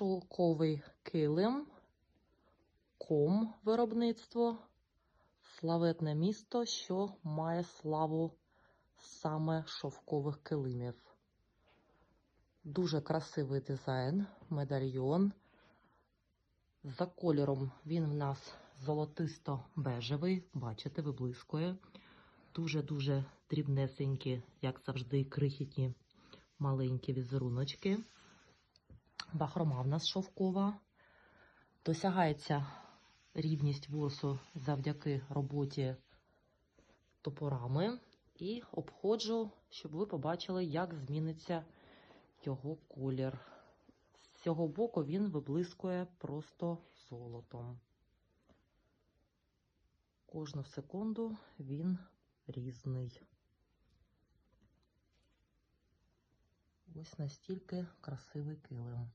Шовковий килим, ком виробництво, славетне місто, що має славу саме шовкових килимів. Дуже красивий дизайн, медальйон. За кольором він в нас золотисто-бежевий, бачите, виблискує. Дуже-дуже дрібнесенькі, як завжди, крихітні маленькі візеруночки. Бахрома в нас шовкова. Досягається рівність ворсу завдяки роботі топорами. І обходжу, щоб ви побачили, як зміниться його колір. З цього боку він виблискує просто золотом. Кожну секунду він різний. Ось настільки красивий килим.